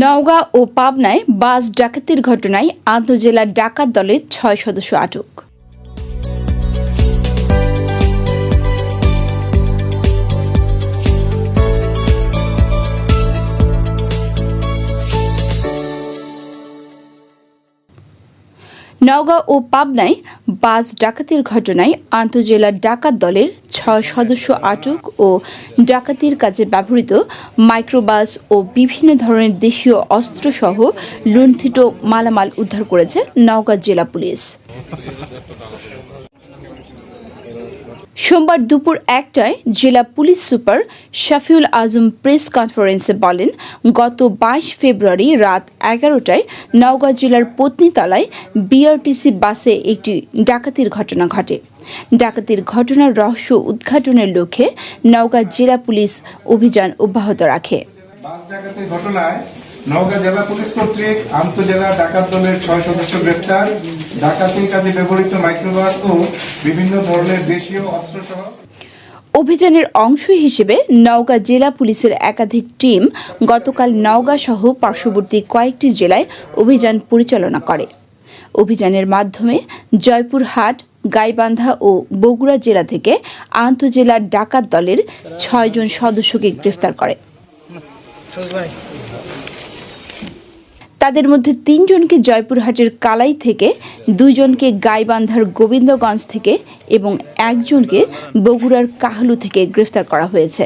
নওগাঁ ও পাবনায় বাস ডাকাতির ঘটনায় আন্তজেলা ডাকাত দলের ছয় সদস্য আটক। নওগাঁ ও পাবনায় বাস ডাকাতির ঘটনায় আন্তজেলা ডাকাত দলের ছয় সদস্য আটক ও ডাকাতির কাজে ব্যবহৃত মাইক্রোবাস ও বিভিন্ন ধরনের দেশীয় অস্ত্রসহ লুণ্ঠিত মালামাল উদ্ধার করেছে নওগাঁ জেলা পুলিশ। সোমবার দুপুর একটায় জেলা police super Shafiul Azam press কনফারেন্সে বলেন, গত বাইশ ফেব্রুয়ারি রাত এগারোটায় নওগাঁ জেলার পত্নীতলায় বিআরটিসি বাসে একটি ডাকাতির ঘটনা ঘটে। ডাকাতির ঘটনার রহস্য উদ্ঘাটনের লক্ষ্যে নওগাঁ জেলা পুলিশ অভিযান অব্যাহত রাখে। বাস ডাকাতির ঘটনায় নওগাঁ জেলা পুলিশ কর্তৃক আন্তজেলা ডাকাত দলের ছয় সদস্য গ্রেপ্তার। ডাকাতির কাজে ব্যবহৃত মাইক্রোবাস ও বিভিন্ন ধরনের দেশীয় অস্ত্রসহ অভিযানের অংশ হিসেবে নওগাঁ জেলা পুলিশের একাধিক টিম গতকাল নওগাঁ সহ পার্শ্ববর্তী কয়েকটি জেলায় অভিযান পরিচালনা করে। অভিযানের মাধ্যমে জয়পুরহাট গাইবান্ধা ও বগুড়া জেলা থেকে আন্তজেলা ডাকাত দলের ছয়জন সদস্যকে গ্রেফতার করে। তাদের মধ্যে তিনজনকে জয়পুরহাটের কালাই থেকে, দুইজনকে গাইবান্ধার গোবিন্দগঞ্জ থেকে এবং একজনকে বগুড়ার কাহলু থেকে গ্রেফতার করা হয়েছে।